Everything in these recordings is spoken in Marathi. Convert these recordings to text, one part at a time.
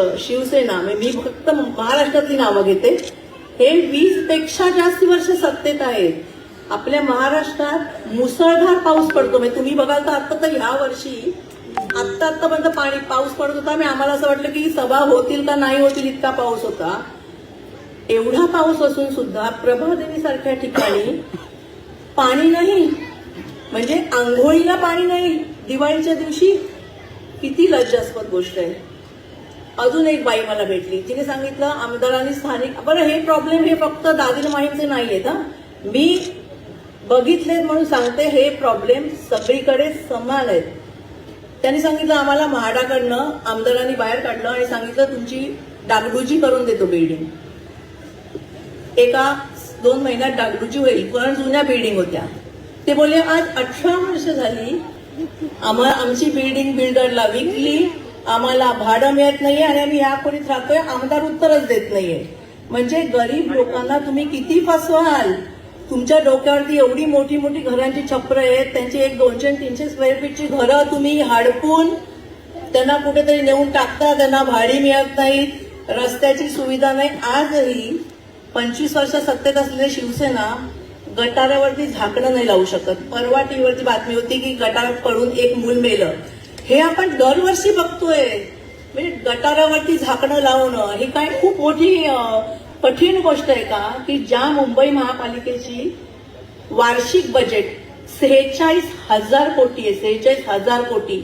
शिवसेना म्हणजे मी फक्त महाराष्ट्रातली नावं घेते. हे वीसपेक्षा जास्त वर्ष सत्तेत आहेत. आपल्या महाराष्ट्रात मुसळधार पाऊस पडतो. म्हणजे तुम्ही बघाल तर आता तर ह्या वर्षी आत्ता आत्तापर्यंत पाणी पाऊस पडत होता. आम्हाला असं वाटलं की सभा होतील का नाही होतील इतका पाऊस होता. एवढा पाऊस असून सुद्धा प्रभादेवी सारख्या ठिकाणी पाणी नाही. म्हणजे आंघोळीला पाणी नाही. दिवाळीच्या दिवशी किती लज्जास्पद गोष्ट आहे. अजून एक बाई मला भेटली. तिने सांगितलं आमदारांनी स्थानिक बरं हे प्रॉब्लेम हे फक्त दादील माहीमचे नाही आहेत हा. मी बघितलेत म्हणून सांगते हे प्रॉब्लेम सगळीकडे समान आहेत. त्यांनी सांगितलं आम्हाला म्हाडाकडनं आमदारांनी बाहेर काढलं आणि सांगितलं तुमची डागडुजी करून देतो बिल्डिंग एका दोन महिन्यात डागडुजी होईल. पण जुन्या बिल्डिंग होत्या. ते बोलले आज अठरा वर्ष झाली आम्हाला आमची बिल्डिंग बिल्डरला विकली आम्हाला भाडं मिळत नाहीये आणि आम्ही ह्या खोलीत राहतोय आमदार उत्तरच देत नाहीये. म्हणजे गरीब लोकांना तुम्ही किती फसवाल? तुमच्या डोक्यावरती एवढी मोठी मोठी घरांची छप्र आहेत त्यांची एक दोनशे तीनशे स्क्वेअर फीटची घरं तुम्ही हाडपून त्यांना कुठेतरी नेऊन टाकता त्यांना भाडी मिळत नाहीत रस्त्याची सुविधा नाही. आजही पंचवीस वर्ष सत्तेत असलेली शिवसेना गटारावरती झाकणं नाही लावू शकत. परवा टीव्हीवरती बातमी होती की गटारात पडून एक मूल मेलं. हे आपण दरवर्षी बघतोय. म्हणजे गटारावरती झाकणं लावणं ही काय खूप मोठी कठीण गोष्ट आहे का? की ज्या मुंबई महापालिकेची वार्षिक बजेट सेहेचाळीस हजार कोटी आहे सेहेचाळीस हजार कोटी.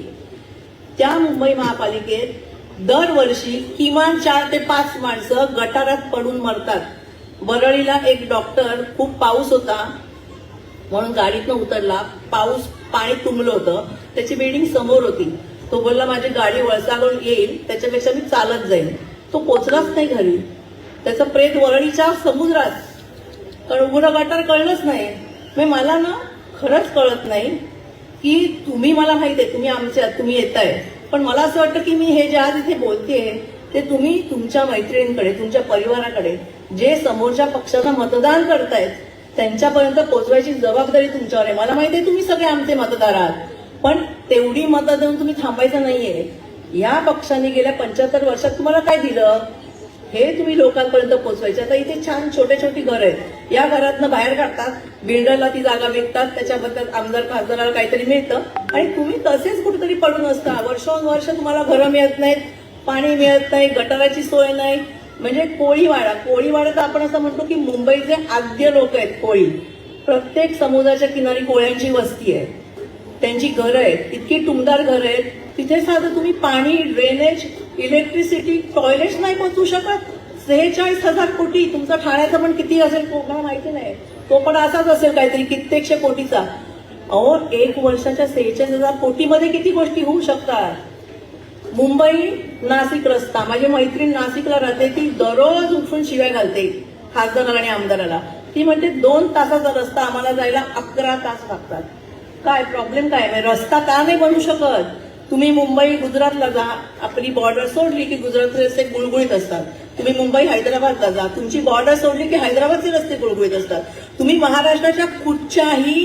त्या मुंबई महापालिकेत दरवर्षी किमान चार ते पाच माणसं गटारात पडून मरतात. वरळीला एक डॉक्टर खूप पाऊस होता. म्हणून गाडीतनं उतरला. पाऊस पाणी तुंबलं होतं. त्याची बिल्डिंग समोर होती. तो बोलला माझी गाडी वळसागळून येईल त्याच्यापेक्षा मी चालत जाईल तो पोचलाच नाही घरी. त्याचं प्रेत वरळीच्या समुद्रात. कारण उघडं गटार कळलंच नाही. म्हणजे मला ना खरंच कळत नाही की तुम्ही मला माहीत आहे तुम्ही आमच्या तुम्ही येत आहे पण मला असं वाटतं की मी हे जे आज इथे बोलतेय ते तुम्ही तुमच्या मैत्रिणींकडे तुमच्या परिवाराकडे जे समोरच्या पक्षाला मतदान करतायत त्यांच्यापर्यंत पोचवायची जबाबदारी तुमच्यावर आहे. मला माहिती आहे तुम्ही सगळे आमचे मतदार आहात. पण तेवढी मतं देऊन तुम्ही थांबायचं नाहीये. या पक्षाने गेल्या पंच्याहत्तर वर्षात तुम्हाला काय दिलं? हे तुम्ही लोकांपर्यंत पोहोचवायचे. आता इथे छान छोटे छोटी घर आहेत. या घरातनं बाहेर काढतात बिल्डरला ती जागा विकतात त्याच्याबद्दल आमदार खासदाराला काहीतरी मिळतं. आणि तुम्ही तसेच कुठेतरी पडून असता. वर्षोनवर्ष तुम्हाला घरं मिळत नाहीत पाणी मिळत नाही गटाराची सोय नाही. म्हणजे कोळीवाडा. कोळीवाडा तर आपण असं म्हणतो की मुंबईचे आद्य लोक आहेत कोळी. प्रत्येक समुद्राच्या किनारी कोळ्यांची वस्ती आहे. त्यांची घरं आहेत इतकी टुमदार घरं आहेत तिथे साधं तुम्ही पाणी ड्रेनेज इलेक्ट्रिसिटी टॉयलेट्स नाही पोचू शकत. सेहेचाळीस हजार कोटी तुमचा ठाण्याचा पण किती असेल कोणाला माहिती नाही. तो पण असाच असेल काहीतरी कित्येकशे कोटीचा. अहो एक वर्षाच्या सेहेचाळीस हजार कोटीमध्ये किती गोष्टी होऊ शकतात? मुंबई नाशिक रस्ता. माझी मैत्रीण नाशिकला राहते ती दररोज उठून शिव्या घालते खासदाराला आणि आमदाराला. ती म्हणते दोन तासाचा रस्ता आम्हाला जायला अकरा तास लागतात. काय प्रॉब्लेम काय? म्हणजे रस्ता का नाही बनू शकत? तुम्ही मुंबई गुजरातला जा. आपली बॉर्डर सोडली की गुजरातचे रस्ते गुळगुळीत असतात. तुम्ही मुंबई हैदराबादला जा. तुमची बॉर्डर सोडली की हैदराबादचे रस्ते गुळगुळीत असतात. तुम्ही महाराष्ट्राच्या कुठच्याही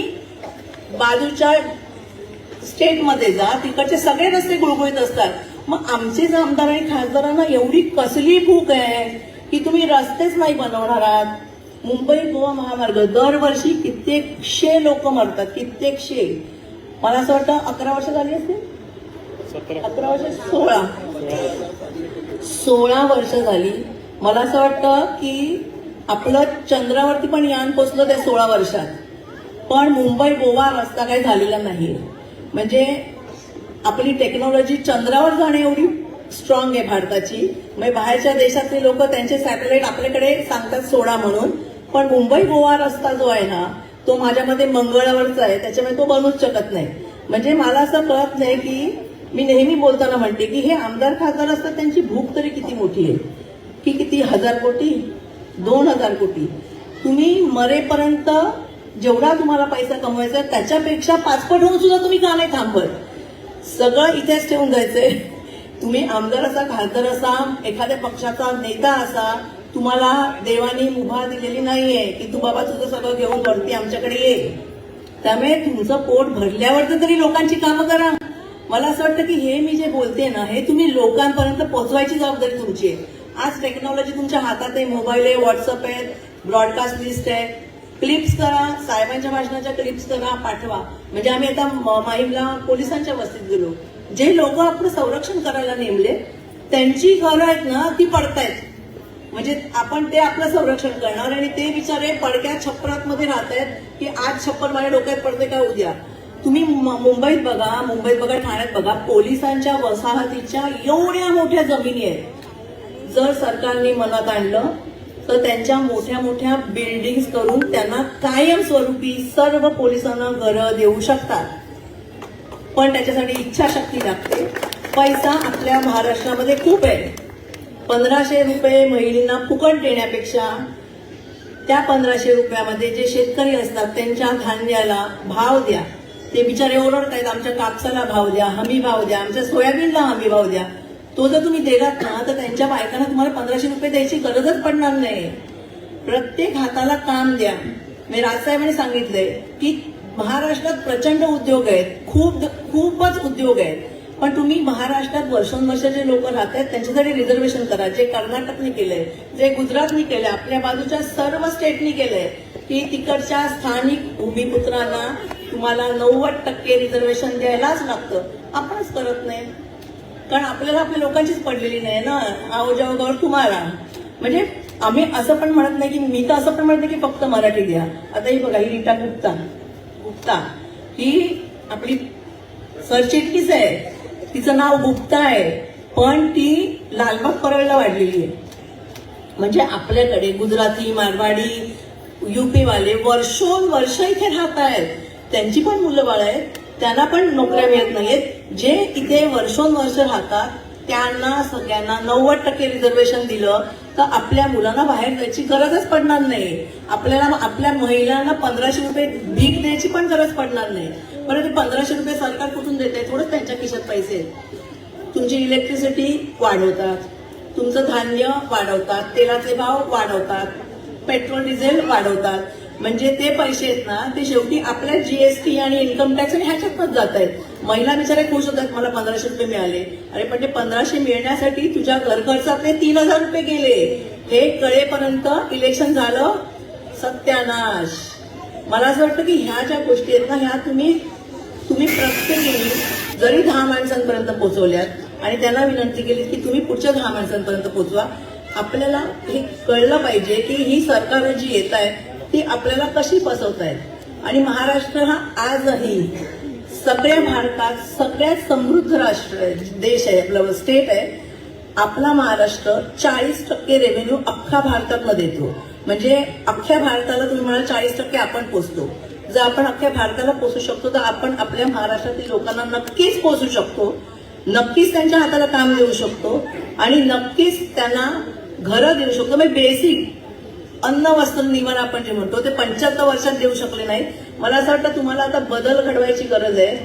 बाजूच्या स्टेटमध्ये जा. तिकडचे सगळे रस्ते गुळगुळीत असतात. मग आमचे आमदार आणि खासदारांना एवढी कसली भूक आहे की तुम्ही रस्तेच नाही बनवणार आहात? मुंबई गोवा महामार्ग दरवर्षी कित्येकशे लोक मरतात कित्येकशे. मला असं वाटतं अकरा वर्ष झाली असतील? अकरा वर्ष सोळा. सोळा वर्ष झाली. मला असं वाटतं की आपलं चंद्रावरती पण यान पोचलं ते सोळा वर्षात. पण मुंबई गोवा रस्ता काही झालेला नाही. म्हणजे आपली टेक्नॉलॉजी चंद्रावर जाणे एवढी स्ट्रॉंग आहे भारताची. म्हणजे बाहेरच्या देशातले लोक त्यांचे सॅटेलाइट आपल्याकडे सांगतात सोडा म्हणून. पण मुंबई गोवा रस्ता जो आहे ना तो माझ्यामध्ये मंगळावरचा आहे त्याच्यामुळे तो बनूच शकत नाही. म्हणजे मला असं कळत नाही की मी नेहमी बोलताना म्हणते की हे आमदार खासदार असतात त्यांची भूक तरी किती मोठी आहे? की किती हजार कोटी? दोन हजार कोटी. तुम्ही मरेपर्यंत जेवढा तुम्हाला पैसा कमवायचा आहे, त्याच्यापेक्षा पाचपट होऊन सुद्धा तुम्ही का नाही थांबत? सगळं इथेच ठेवून जायचंय. तुम्ही आमदार असा खासदार असा एखाद्या पक्षाचा नेता असा तुम्हाला देवाने मुभा दिलेली नाहीये की तू बाबा तुझं सगळं घेऊन वरती आमच्याकडे ये. त्यामुळे तुमचं पोट भरल्यावर तर तरी लोकांची कामं करा. मला असं वाटतं की हे मी जे बोलते ना हे तुम्ही लोकांपर्यंत पोहोचवायची जबाबदारी तुमची आहे. आज टेक्नॉलॉजी तुमच्या हातात आहे मोबाईल आहे व्हॉट्सअप आहे ब्रॉडकास्ट लिस्ट आहे. क्लिप्स करा साहेबांच्या भाषणाच्या क्लिप्स करा पाठवा. म्हणजे आम्ही आता माहीमला पोलिसांच्या वस्तीत गेलो. जे लोक आपलं संरक्षण करायला नेमले त्यांची घरं आहेत ना ती पडतायत. म्हणजे आपण ते आपलं संरक्षण करणार आणि ते बिचारे पडक्या छप्परात मध्ये राहत आहेत की आज छप्पर माझ्या डोक्यात पडते का उद्या? तुम्ही मुंबईत बघा मुंबईत बघा ठाण्यात बघा पोलिसांच्या वसाहतीच्या एवढ्या मोठ्या जमिनी आहेत. जर सरकारने मनात आणलं तर त्यांच्या मोठ्या मोठ्या बिल्डिंग करून त्यांना कायमस्वरूपी सर्व पोलिसांना घरं देऊ शकतात. पण त्याच्यासाठी इच्छाशक्ती लागते. पैसा आपल्या महाराष्ट्रामध्ये खूप आहे. पंधराशे रुपये महिलांना फुकट देण्यापेक्षा त्या पंधराशे रुपयामध्ये जे शेतकरी असतात त्यांच्या धान्याला भाव द्या. ते बिचारे ओरडतायत आमच्या कापसाला भाव द्या हमी भाव द्या आमच्या सोयाबीनला हमी भाव द्या. तो जर तुम्ही देलात ना तर त्यांच्या बायकांना तुम्हाला पंधराशे रुपये द्यायची गरजच पडणार नाही. प्रत्येक हाताला काम द्या. मी राजसाहेबांनी सांगितलंय की महाराष्ट्रात प्रचंड उद्योग आहेत खूप खूपच उद्योग आहेत. पण तुम्ही महाराष्ट्रात वर्षोनवर्ष जे लोक राहत आहेत त्यांच्यासाठी रिझर्वेशन करा. जे कर्नाटकने केलंय जे गुजरातने केलंय आपल्या बाजूच्या सर्व स्टेटनी केलंय की तिकडच्या स्थानिक भूमिपुत्रांना तुम्हाला नव्वद टक्के रिझर्वेशन द्यायलाच लागतं. आपणच करत नाही. कारण आपल्याला आपल्या लोकांचीच पडलेली नाही ना आओ गौर तुम्हाला. म्हणजे आम्ही असं पण म्हणत नाही की मी तर असं पण म्हणत नाही की फक्त मराठी द्या. आता ही बघा ही रीटा गुप्ता. गुप्ता. ही आपली सरचिटणीस आहे. तिचं नाव गुप्ता आहे. पण ती लालबाग परळला वाढलेली आहे. म्हणजे आपल्याकडे गुजराती मारवाडी युपी वाले वर्षोन वर्ष इथे राहत आहेत. त्यांची पण मुलं बाळ आहेत. त्यांना पण नोकऱ्या मिळत नाहीयेत. जे इथे वर्षोन वर्ष राहतात त्यांना सगळ्यांना नव्वद टक्के रिझर्वेशन दिलं तर आपल्या मुलांना बाहेर जायची गरजच पडणार नाही. आपल्याला आपल्या महिलांना पंधराशे रुपये भीक द्यायची पण गरज पडणार नाही. बरं ते पंधराशे रुपये सरकार कुठून देते थोडंच त्यांच्या खिशात पैसे आहेत. तुमची इलेक्ट्रिसिटी वाढवतात. तुमचं धान्य वाढवतात. तेलाचे भाव वाढवतात. पेट्रोल डिझेल वाढवतात. म्हणजे ते पैसे आहेत ना ते शेवटी आपल्या जीएसटी आणि इन्कम टॅक्स आणि ह्याच्यातच जात आहेत. महिला बिचारे खुश होतात मला पंधराशे रुपये मिळाले. अरे पण ते पंधराशे मिळण्यासाठी तुझ्या घरखर्चातले तीन हजार रुपये गेले. हे कळेपर्यंत इलेक्शन झालं सत्यानाश. मला असं वाटतं की ह्या ज्या गोष्टी आहेत ना ह्या तुम्ही तुम्ही प्रत्येकी जरी दहा माणसांपर्यंत पोहोचवल्यात आणि त्यांना विनंती केली की तुम्ही पुढच्या दहा माणसांपर्यंत पोहोचवा आपल्याला हे कळलं पाहिजे की ही सरकार जी येत आहे ती आपल्याला कशी फसवतायत आणि महाराष्ट्र हा आजही सगळ्या भारतात सगळ्यात समृद्ध राष्ट्र आहे देश आहे आपलं स्टेट आहे. आपला महाराष्ट्र चाळीस टक्के रेव्हेन्यू अख्खा भारतातला देतो. म्हणजे अख्ख्या भारताला तुम्ही म्हणाल चाळीस टक्के आपण पोचतो. जर आपण अख्ख्या भारताला पोचू शकतो तर आपण आपल्या महाराष्ट्रातील लोकांना नक्कीच पोचू शकतो. नक्कीच त्यांच्या हाताला काम देऊ शकतो आणि नक्कीच त्यांना घरं देऊ शकतो. म्हणजे बेसिक अन्न वस्त्र निवार आपण जे म्हणतो ते पंच्याहत्तर वर्षात देऊ शकले नाही मला असं वाटतं तुम्हाला आता बदल घडवायची गरज आहे.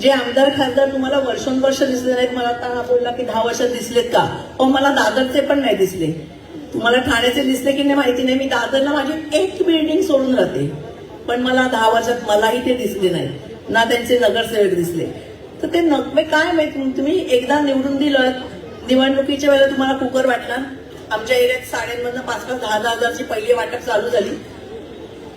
जे आमदार खासदार तुम्हाला वर्षोनवर्ष दिसले नाहीत. मला आता हा बोलला की दहा वर्षात दिसलेत का? पण मला दादरचे पण नाही दिसले. तुम्हाला ठाण्याचे दिसले की नाही माहिती नाही. मी दादरला माझी एक बिल्डिंग सोडून राहते. पण मला दहा वर्षात मलाही ते दिसले नाही. ना त्यांचे नगरसेवक दिसले. तर ते नकमे काय माहिती तुम्ही एकदा निवडून दिलं निवडणुकीच्या वेळेला तुम्हाला कुकर वाटला आमच्या एरियात साड्यांमधनं पाच पाच दहा दहा हजारची पहिली वाटप चालू झाली.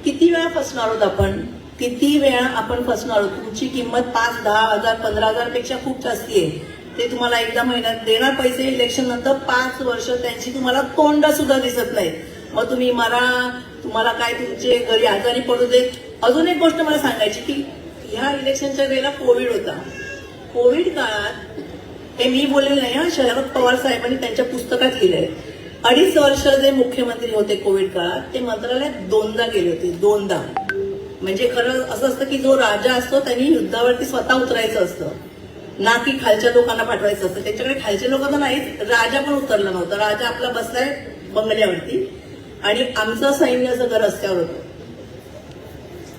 किती वेळा फसणार आहोत आपण? किती वेळा आपण फसणार आहोत? तुमची किंमत पाच दहा हजार पंधरा हजारपेक्षा खूप जास्ती आहे. ते तुम्हाला एकदा महिन्यात देणार पैसे इलेक्शन नंतर पाच वर्ष त्यांची तुम्हाला तोंड सुद्धा दिसत नाही. मग तुम्ही मरा तुम्हाला काय तुमचे घरी आजारी पडू देत? अजून एक गोष्ट मला सांगायची की ह्या इलेक्शनच्या वेळेला कोविड होता. कोविड काळात हे मी बोललेलं नाही हा शरद पवार साहेबांनी त्यांच्या पुस्तकात लिहिलंय. अडीच वर्ष जे मुख्यमंत्री होते कोविड काळात ते मंत्रालयात दोनदा गेले होते दोनदा. म्हणजे खरं असं असतं की जो राजा असतो त्यांनी युद्धावरती स्वतः उतरायचं असतं. ना की खालच्या लोकांना पाठवायचं असतं. त्याच्याकडे खालचे लोक तर नाहीत राजा पण उतरला नव्हता. राजा आपला बसलाय बंगल्यावरती. आणि आमचं सैन्य सगळं रस्त्यावर होतं.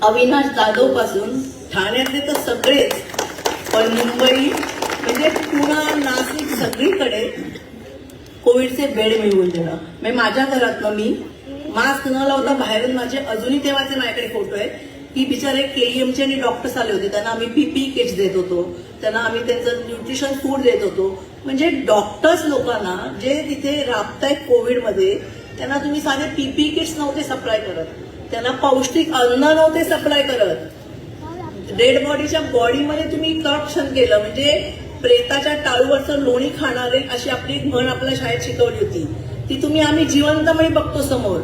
अविनाश जाधवपासून ठाण्यातले तर सगळेच पण मुंबई म्हणजे पुणा नाशिक सगळीकडे कोविडचे बेड मिळवून देणं म्हणजे माझ्या घरातनं मी मास्क न लावता बाहेरून माझे अजूनही तेव्हाचे माझ्याकडे फोटो आहेत. की बिचारे केईएमचे आणि डॉक्टर्स आले होते. त्यांना आम्ही पीपी किट्स देत होतो. त्यांना आम्ही त्यांचं न्यूट्रिशन फूड देत होतो. म्हणजे डॉक्टर्स लोकांना जे तिथे राबतायत कोविडमध्ये त्यांना तुम्ही साधे पीपी किट्स नव्हते सप्लाय करत. त्यांना पौष्टिक अन्न नव्हते सप्लाय करत. डेड बॉडीच्या बॉडीमध्ये तुम्ही करप्शन केलं. म्हणजे प्रेताच्या टाळूवरचं लोणी खाणारे अशी आपली एक म्हण आपल्या शाळेत शिकवली होती. ती तुम्ही आम्ही जिवंतमय बघतो समोर.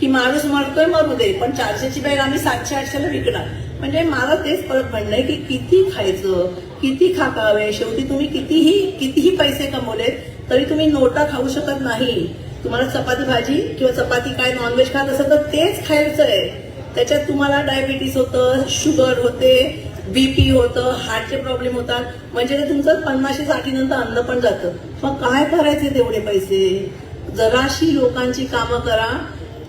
की माणूस मरतोय मरू दे पण चारशेची बॅग आम्ही सातशे आठशेला विकणार. म्हणजे मला तेच परत म्हणणं आहे की किती खायचं किती खाकावे शेवटी तुम्ही कितीही कितीही पैसे कमवलेत तरी तुम्ही नोटा खाऊ शकत नाही. तुम्हाला चपाती भाजी किंवा चपाती काय नॉनव्हेज खात असेल तर तेच खायचं आहे. त्याच्यात तुम्हाला डायबिटीस होतं शुगर होते बीपी होतं हार्टचे प्रॉब्लेम होतात. म्हणजे ते तुमचं पन्नाशे साठी नंतर अन्न पण जातं. मग काय करायचे तेवढे पैसे? जराशी लोकांची कामं करा.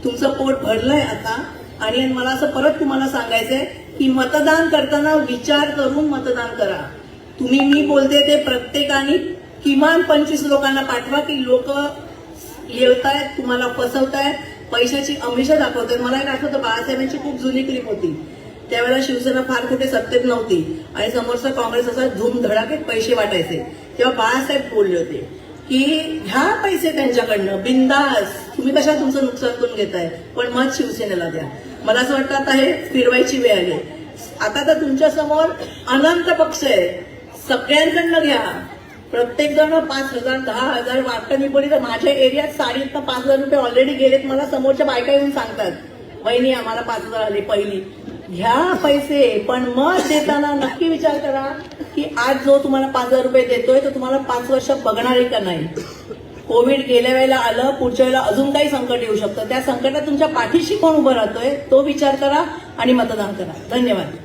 तुमचं पोट भरलंय आता. आणि मला असं परत तुम्हाला सांगायचंय की मतदान करताना विचार करून मतदान करा. तुम्ही मी बोलते ते प्रत्येकाने किमान पंचवीस लोकांना पाठवा की लोक येतायत तुम्हाला फसवतायत पैशाची अमिषा दाखवतात मला एक आठवतं बाळासाहेबांची खूप जुनी क्लिप होती. त्यावेळेला शिवसेना फार कुठे सत्तेत नव्हती. आणि समोरचा काँग्रेस असा धूमधडाकेत पैसे वाटायचे. तेव्हा बाळासाहेब बोलले होते की ह्या पैसे त्यांच्याकडनं बिंदास. तुम्ही कशा तुमचं नुकसान करून घेताय? पण मत शिवसेनेला द्या. मला असं वाटतं आता हे फिरवायची वेळ आली. आता तर तुमच्यासमोर अनंत पक्ष आहे. सगळ्यांकडनं घ्या. प्रत्येक जण पाच हजार दहा हजार वाटतं. मी बोली तर माझ्या एरियात साडीत पाच हजार रुपये ऑलरेडी गेलेत. मला समोरच्या बायका येऊन सांगतात वहिनी आम्हाला पाच हजार आले पहिली. घ्या पैसे पण मत देताना नक्की विचार करा की आज जो तुम्हाला पाच हजार रुपये देतोय तो तुम्हाला पाच वर्ष बघणार आहे का नाही? कोविड गेल्या वेळेला आलं पुढच्या वेळेला अजून काही संकट येऊ शकतं. त्या संकटात तुमच्या पाठीशी कोण उभं राहतोय तो विचार करा आणि मतदान करा. धन्यवाद.